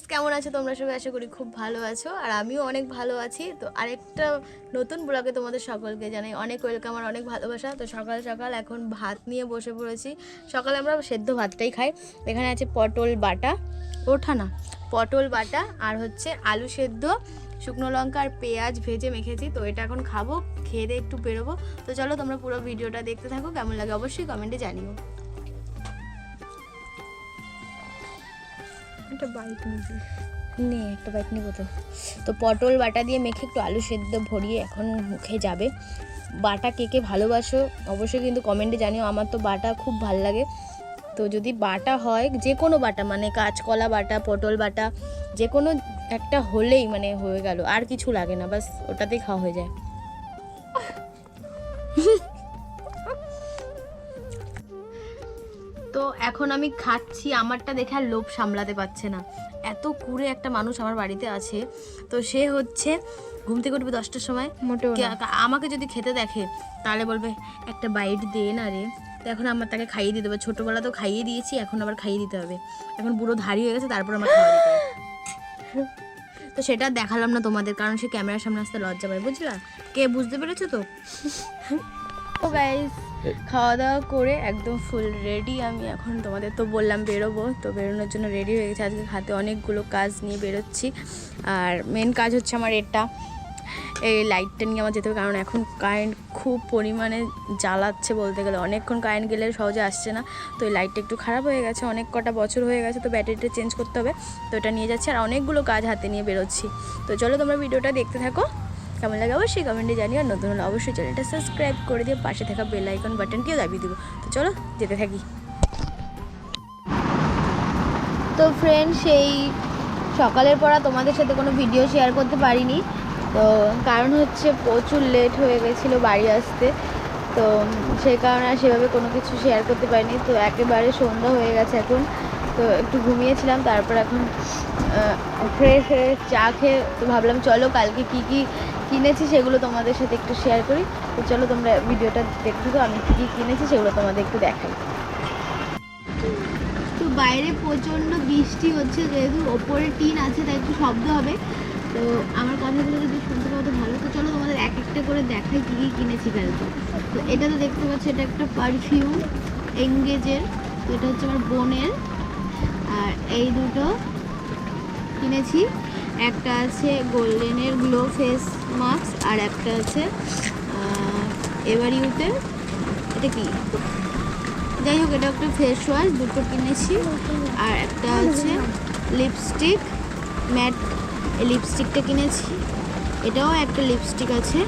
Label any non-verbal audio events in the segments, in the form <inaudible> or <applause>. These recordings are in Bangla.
গাইস কেমন আছো? তোমরা সবাই আশা করি খুব ভালো আছো, আর আমিও অনেক ভালো আছি। তো আরেকটা নতুন ব্লগে তোমাদের সকলকে জানাই অনেক ওয়েলকাম আর অনেক ভালোবাসা। তো সকাল সকাল এখন ভাত নিয়ে বসে পড়েছি। সকালে আমরা সেদ্ধ ভাতটাই খাই। এখানে আছে পটল বাটা, ওঠা না, পটল বাটা আর হচ্ছে আলু সেদ্ধ, শুকনো লঙ্কা আর পেঁয়াজ ভেজে মেখেছি। তো এটা এখন খাব, খেয়ে দিয়ে একটু বেরোবো। তো চলো তোমরা পুরো ভিডিওটা দেখতে থাকো, কেমন লাগে অবশ্যই কমেন্টে জানিও। একটা বাইক নিবি। নে একটা বাইক নেব তো। তো পটল বাটা দিয়ে মেখে একটু আলু সেদ্ধ ভরিয়ে এখন মুখে যাবে। বাটা কে কে ভালোবাসো অবশ্যই কিন্তু কমেন্টে জানিও। আমার তো বাটা খুব ভালো লাগে। তো যদি বাটা হয় যে কোনো বাটা মানে কাঁচকলা বাটা পটল বাটা যে কোনো একটা হলেই মানে হয়ে গেল। আর কিছু লাগে না বাস ওটাতেই খাওয়া হয়ে যায়। <laughs> তো এখন আমি খাচ্ছি আমারটা দেখে আর লোভ সামলাতে পারছে না। এত কুড়ে একটা মানুষ আমার বাড়িতে আছে তো সে হচ্ছে ঘুম থেকে উঠবে দশটার সময়। মোটেও আমাকে যদি খেতে দেখে তাহলে বলবে একটা বাইট দে না রে। তো এখন আমার তাকে খাইয়ে দিতে হবে। ছোটোবেলা তো খাইয়ে দিয়েছি এখন আবার খাইয়ে দিতে হবে। এখন বুড়ো ধারি হয়ে গেছে তারপর আমার খাওয়া দিতে <laughs> তো সেটা দেখালাম না তোমাদের কারণ সে ক্যামেরার সামনে আসতে লজ্জা পায় বুঝলা? কে বুঝতে পেরেছ তো? <laughs> তো গাইস খাওয়া দাওয়া করে একদম ফুল রেডি আমি এখন তোমাদের তো বললাম বেরোবো, তো বেরোনোর জন্য রেডি হয়ে গেছে। আজকে হাতে অনেকগুলো কাজ নিয়ে বেরোচ্ছি। আর মেন কাজ হচ্ছে আমার এটা, এই লাইটটা নিয়ে আমার যেতে হবে। কারণ এখন কারেন্ট খুব পরিমাণে জ্বালাচ্ছে বলতে গেলে। অনেকক্ষণ কারেন্ট গেলে সহজে আসছে না। তো এই লাইটটা একটু খারাপ হয়ে গেছে। অনেক কটা বছর হয়ে গেছে, তো ব্যাটারিটা চেঞ্জ করতে হবে। তো এটা নিয়ে যাচ্ছি। আর অনেকগুলো কাজ হাতে নিয়ে বেরোচ্ছি। তো চলো তোমরা ভিডিওটা দেখতে থাকো। কেমন লাগে অবশ্যই কমেন্টে জানিও। আর নতুন হলে অবশ্যই চ্যানেলটা সাবস্ক্রাইব করে দিয়ে পাশে থাকা বেল আইকন বাটনটিও দাবিয়ে দেবো। তো চলো, যেতে থাকি। তো ফ্রেন্ড সেই সকালের পর তোমাদের সাথে কোনো ভিডিও শেয়ার করতে পারিনি। তো কারণ হচ্ছে প্রচুর লেট হয়ে গেছিল বাড়ি আসতে। তো সেই কারণে আর সেভাবে কোনো কিছু শেয়ার করতে পারিনি। তো একেবারে সন্ধ্যা হয়ে গেছে এখন। তো একটু ঘুমিয়েছিলাম, তারপর এখন ফ্রেশ হয়ে চা খেয়ে তো ভাবলাম, চলো কালকে কি কি কিনেছি সেগুলো তোমাদের সাথে একটু শেয়ার করি। তো চলো তোমরা ভিডিওটা দেখতে তো আমি কী কিনেছি সেগুলো তোমাদের একটু দেখাই। তো বাইরে প্রচণ্ড বৃষ্টি হচ্ছে, যেহেতু ওপরে টিন আছে, তাই একটু শব্দ হবে। তো আমার কথাগুলো যদি শুনতে পাও তো ভালো। তো চলো তোমাদের এক একটা করে দেখাই কী কী কিনেছি কালকে। তো এটা তো দেখতে পাচ্ছ, এটা একটা পারফিউম এঙ্গেজের তো এটা হচ্ছে আমার বোনের। আর এই দুটো কিনেছি। একটা আছে গোল্ডেনের গ্লো ফেস মাস্ক আর একটা আছে এবার ইউতে, এটা কি? যাই হোক, এটা একটা ফেস ওয়াশ দুটো কিনেছি। আর একটা আছে লিপস্টিক ম্যাট লিপস্টিকটা কিনেছি। এটাও একটা লিপস্টিক আছে,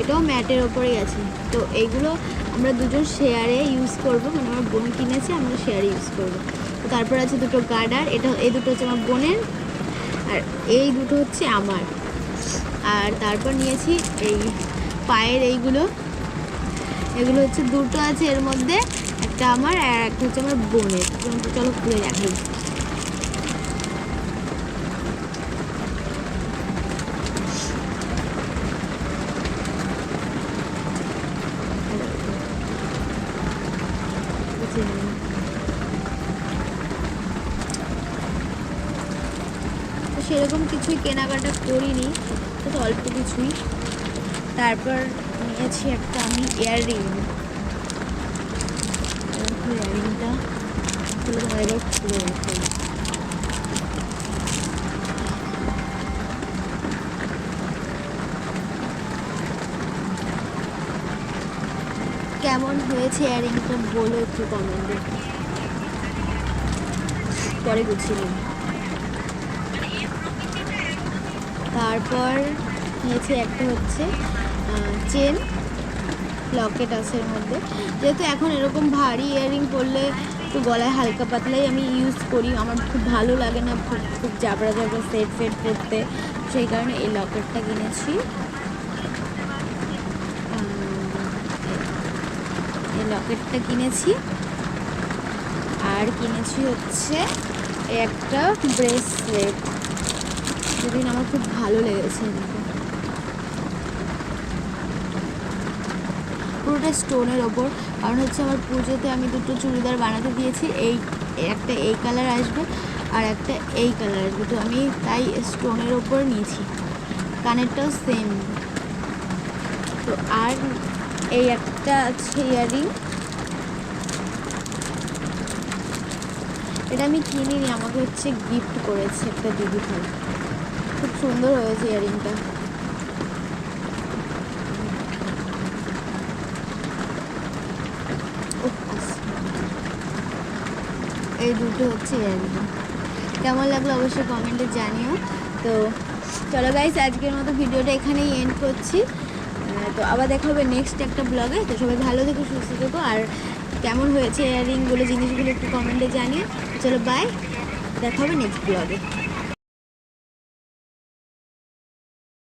এটাও ম্যাটের ওপরেই আছে। তো এইগুলো আমরা দুজন শেয়ারে ইউজ করব। মানে আমার বোন কিনেছে, আমরা শেয়ারে ইউজ করব। তারপর আছে দুটো গার্ডার এটা, এই দুটো হচ্ছে আমার বোনের। আর এই দুটো হচ্ছে আমার। আর তারপর নিয়েছি এই পায়ের এইগুলো। এগুলো হচ্ছে দুটো আছে এর মধ্যে, একটা আমার আর একটা হচ্ছে আমার বোনের। চলো খুলে দেখাই। তো সেরকম কিছুই কেনাকাটা করিনি তো অল্প কিছুই। তারপর নিয়েছি একটা আমি ইয়াররিং। ইয়াররিংটা কেমন হয়েছে ইয়াররিংটা বলো একটু কমেন্টে পরে গুছিয়ে তারপর নিয়েছি একটা হচ্ছে চেন, লকেট আছে এর মধ্যে। যেহেতু এখন এরকম ভারী ইয়াররিং পরলে একটু গলায় হালকা পাতলাই আমি ইউজ করি, আমার খুব ভালো লাগে না খুব খুব জাবড়া জাবড়া সেট ফেট পরতে। সেই কারণে এই লকেটটা কিনেছি। এই লকেটটা কিনেছি। আর কিনেছি হচ্ছে একটা ব্রেসলেট যেদিন আমার খুব ভালো লেগেছে পুরোটা স্টোনের ওপর, কারণ হচ্ছে আমার পুজোতে আমি দুটো চুড়িদার বানাতে দিয়েছি, এই, একটা এই কালার আসবে আর একটা এই কালার আসবে। তো আমি তাই স্টোনের ওপর নিয়েছি, কানেরটাও সেম তো আর এই একটা আছে ইয়ারিং। এটা আমি কিনিনি, আমাকে হচ্ছে গিফট করেছে একটা দিদি ভাই। সুন্দর হয়েছে ইয়ারিংটা। এই দুটো হচ্ছে ইয়ারিং। কেমন লাগল অবশ্যই কমেন্টে জানিও। তো চলো গাইস আজকের মতো ভিডিওটা এখানেই এন্ড করছি। তো আবার দেখা হবে নেক্সট একটা ব্লগে তো সবাই ভালো থেকো, সুস্থ থেকো। আর কেমন হয়েছে ইয়ারিংগুলো জিনিসগুলো একটু কমেন্টে জানিও। চলো বাই দেখা হবে নেক্সট ব্লগে